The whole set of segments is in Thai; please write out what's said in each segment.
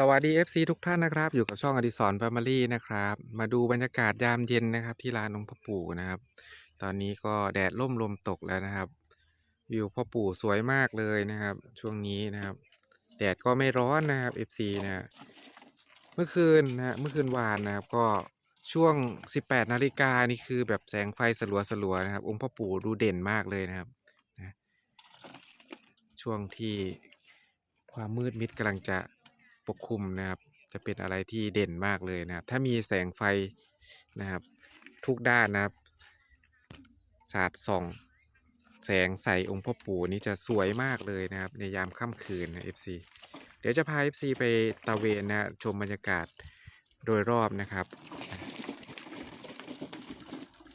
สวัสดี FC ทุกท่านนะครับ อยู่กับช่องอดิศรแฟมิลี่นะครับ มาดูบรรยากาศยามเย็นนะครับ ที่ลานองค์พ่อปู่นะครับ ตอนนี้ก็แดดร่มลมตกแล้วนะครับวิวพ่อปู่สวยมากเลยนะครับ ช่วงนี้นะครับ แดดก็ไม่ร้อนนะครับ FC นะฮะเมื่อคืนนะเมื่อคืนวานนะครับ ก็ช่วง 18นาฬิกานี่คือแบบแสงไฟสลัวๆนะครับ องค์พ่อปู่ดูเด่นมากเลยนะครับนะช่วงที่ความมืดมิดกำลังจะ ปกคลุมนะครับ จะเป็นอะไรที่เด่นมากเลยนะครับ ถ้ามีแสงไฟนะครับ ทุกด้านนะครับ สาดส่อง แสงใส่องค์พ่อปู่นี่จะสวยมากเลยนะครับ ในยามค่ำคืนนะ FC เดี๋ยวจะพา FC ไปตะเวนนะชมบรรยากาศโดยรอบนะครับ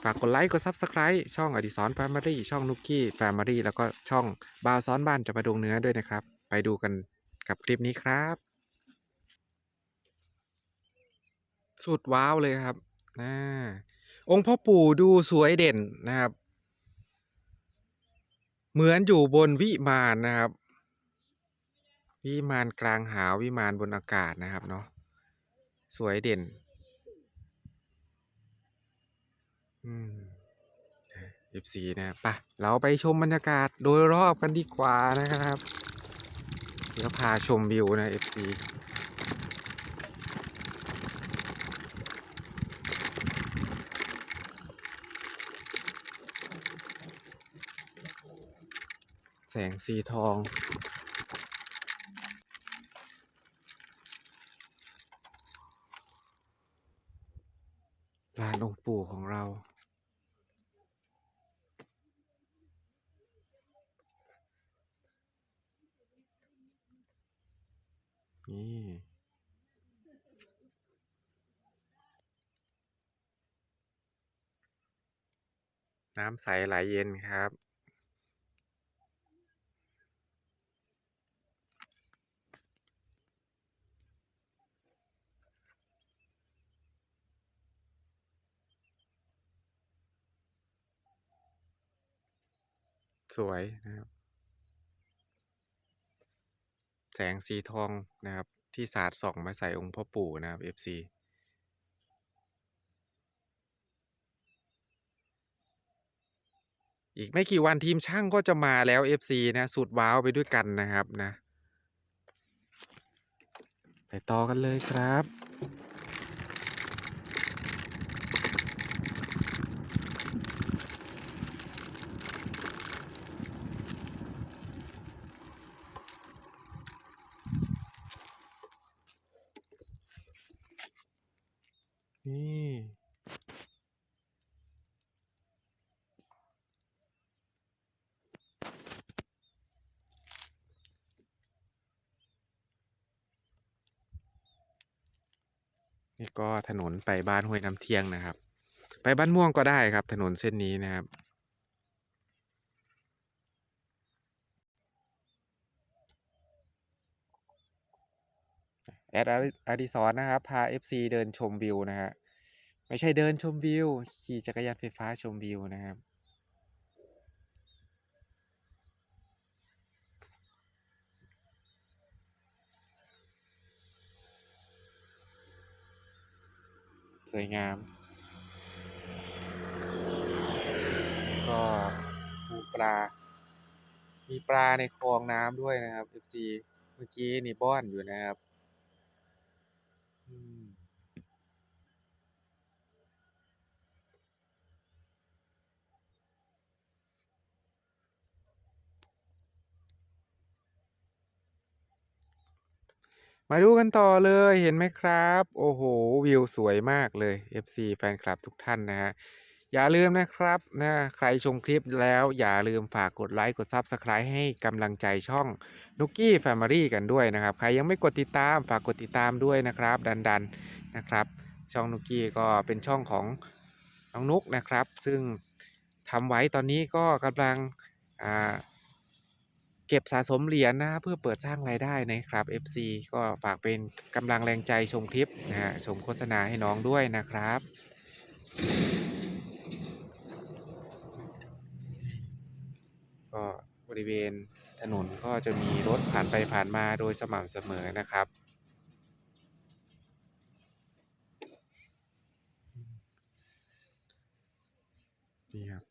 ฝากกดไลค์กด Subscribe ช่องอดิสรแฟมิลี่ช่องนุกกี้แฟมิลี่แล้วก็ช่องบาวซ้อนบ้านจะประดงเนื้อด้วยนะครับ ไปดูกันกับคลิปนี้ครับ สุดว้าวเลยครับองค์พ่อปู่ดูสวยเด่นนะครับ เหมือนอยู่บนวิมานนะครับ วิมานกลางหาววิมานบนอากาศนะครับเนาะสวยเด่น อืม F4 นะปะเราไปชมบรรยากาศโดยรอบกันดีกว่านะครับ เดี๋ยวพาชมวิวนะ F4 แสงสีทอง ลานองค์ปู่ของเรา นี่น้ำใสไหลเย็นครับ สวยนะครับ แสงสีทองนะครับ ที่สาดส่องมาใส่องค์พ่อปู่นะครับ FC อีกไม่กี่วันทีมช่างก็จะมาแล้ว FC นะสุดว้าวไปด้วยกันนะครับนะ ไปต่อกันเลยครับ นี่นี่ก็ถนนไปบ้านห้วยน้ำเที่ยงนะครับ ไปบ้านม่วงก็ได้ครับ ถนนเส้นนี้นะครับ แอดอาริอาดิสรนะครับ พา FC เดินชมวิวนะฮะ ไม่ใช่เดินชมวิว ขี่จักรยานไฟฟ้าชมวิวนะครับ สวยงาม ก็ปูปลา มีปลาในคลองน้ำด้วยนะครับ FC เมื่อกี้นี่บ้อนอยู่นะครับ มาดูกันต่อเลยเห็นไหมครับ โอ้โห วิวสวยมากเลย FC แฟนคลับทุกท่านนะฮะอย่าลืมนะครับนะใครชมคลิปแล้วอย่าลืมฝากกดไลค์กด Subscribe ให้กำลังใจช่องนุกกี้แฟมิลี่กันด้วยนะครับ ใครยังไม่กดติดตามฝากกดติดตามด้วยนะครับ ดันๆนนะครับ ช่องนุกกี้ก็เป็นช่องของน้องนุกนะครับ ซึ่งทำไว้ตอนนี้ก็กำลังอ่า เก็บสะสมเหรียญนนะเพื่อเปิดสร้างรายได้นะครับ FC ก็ฝากเป็นกำลังแรงใจชมคลิปนะฮะชมโฆษณาให้น้องด้วยนะครับ ก็บริเวณถนนก็จะมีรถผ่านไปผ่านมาโดยสม่ำเสมอนะครับนี่ครับ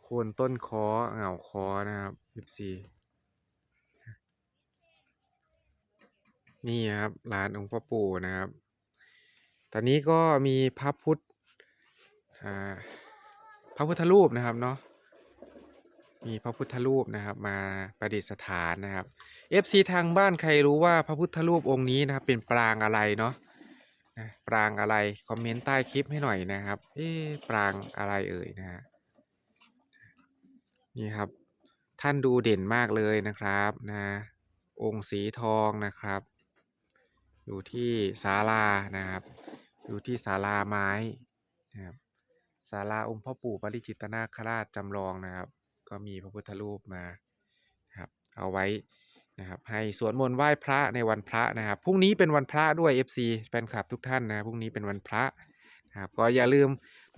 โคนต้นคอเหงาคอนะครับ สิบสี่นี่ครับร้านองค์พ่อปู่นะครับ ตอนนี้ก็มีพระพุทธพระพุทธรูปนะครับเนาะ มีพระพุทธรูปนะครับ มาประดิษฐานนะครับ FC ทางบ้านใครรู้ว่าพระพุทธรูปองค์นี้นะครับ เป็นปรางอะไรเนาะนะปรางอะไรคอมเมนต์ใต้คลิปให้หน่อยนะครับ เอ๊ปรางอะไรเอ่ยนะฮะนี่ครับ ท่านดูเด่นมากเลยนะครับนะ องค์สีทองนะครับ อยู่ที่ศาลานะครับ อยู่ที่ศาลาไม้นะครับศาลาองค์พ่อปู่ปริจิตนาคราชจำลองนะครับ ก็มีพระพุทธรูปมาครับเอาไว้นะครับให้สวดมนต์ไหว้พระในวันพระนะครับพรุ่งนี้เป็นวันพระด้วย FC แฟนคลับทุกท่านนะพรุ่งนี้เป็นวันพระนะครับก็อย่าลืม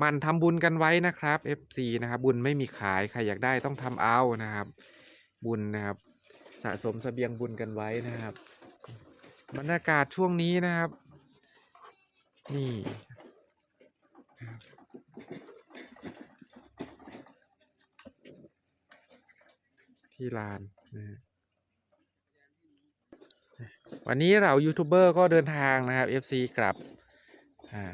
มันทำบุญกันไว้นะครับ FC นะครับ บุญไม่มีขายใครอยากได้ต้องทำเอานะครับ บุญนะครับ สะสมเสบียงบุญกันไว้นะครับ บรรยากาศช่วงนี้นะครับ นี่ที่ลานนะวันนี้เรายูทูบเบอร์ก็เดินทางนะครับ FC กลับอ่า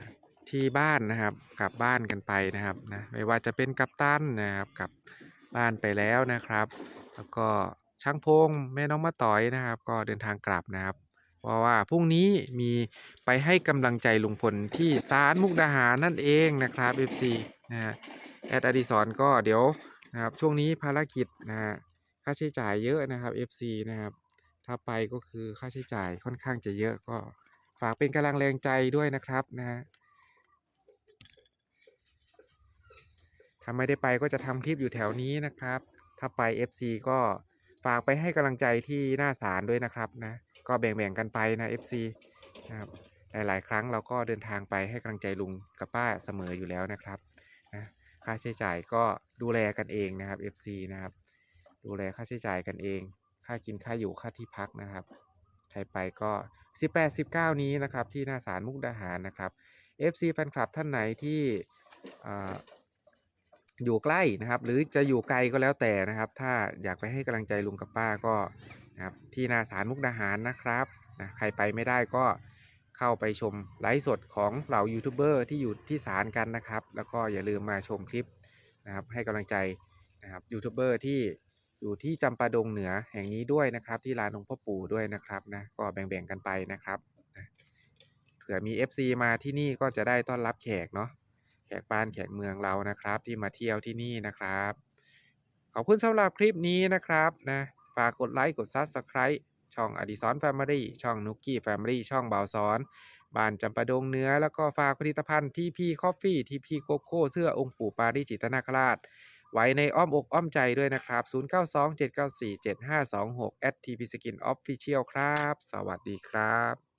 ที่บ้านนะครับ กลับบ้านกันไปนะครับนะไม่ว่าจะเป็นกัปตันนะครับกลับบ้านไปแล้วนะครับ แล้วก็ช่างพงแม่น้องมะต่อยนะครับ ก็เดินทางกลับนะครับ เพราะว่าพรุ่งนี้มีไปให้กำลังใจลุงพลที่ศาลมุกดาหารนั่นเองนะครับ FC นะฮะแอดอดิสรก็เดี๋ยวนะครับช่วงนี้ภารกิจนะฮะค่าใช้จ่ายเยอะนะครับ FC นะครับถ้าไปก็คือค่าใช้จ่ายค่อนข้างจะเยอะก็ฝากเป็นกำลังแรงใจด้วยนะครับนะฮะ ถ้าไม่ได้ไปก็จะทำคลิปอยู่แถวนี้นะครับ ถ้าไป FC ก็ฝากไปให้กำลังใจที่หน้าศาลด้วยนะครับนะก็แบ่งๆกันไปนะ FC นะครับหลายๆ ครั้งเราก็เดินทางไปให้กำลังใจลุงกับป้าเสมออยู่แล้วนะครับนะค่าใช้จ่ายก็ดูแลกันเองนะครับ FC นะครับ ดูแลค่าใช้จ่ายกันเอง ค่ากินค่าอยู่ค่าที่พักนะครับใครไปก็ 18 19 นี้นะครับที่หน้าศาลมุกดาหารนะครับ FC แฟนคลับท่านไหนที่ อยู่ใกล้นะครับ หรือจะอยู่ไกลก็แล้วแต่นะครับ ถ้าอยากไปให้กำลังใจลุงกับป้าก็นะครับที่นาสารมุกดาหารนะครับนะใครไปไม่ได้ก็เข้าไปชมไลฟ์สดของเหล่ายูทูบเบอร์ที่อยู่ที่ศาลกันนะครับ แล้วก็อย่าลืมมาชมคลิปนะครับให้กำลังใจนะครับยูทูบเบอร์ที่อยู่ที่จำปาดงเหนือแห่งนี้ด้วยนะครับ ที่ลานองค์พ่อปู่ด้วยนะครับนะก็แบ่งๆกันไปนะครับเผื่อมี FC มาที่นี่ก็จะได้ต้อนรับแขกเนาะ ขกบ้านแขกเมืองเรานะครับ ที่มาเที่ยวที่นี่นะครับ ขอบคุณสำหรับคลิปนี้นะครับนะฝากกดไลค์กด Subscribe ช่องอดิสรแฟมิลี่ช่องนุกกี้แฟมิลี่ช่องเบาสอนบ้านจำปาดงเนื้อ แล้วก็ฝากผลิตภัณฑ์ที่พี่คอฟฟี่ที่พี่โกโก้เสื้อองค์ปู่ปาริจิตนาคราช ไว้ในอ้อมอกอ้อมใจด้วยนะครับ 0927947526 at tp skin official ครับ สวัสดีครับ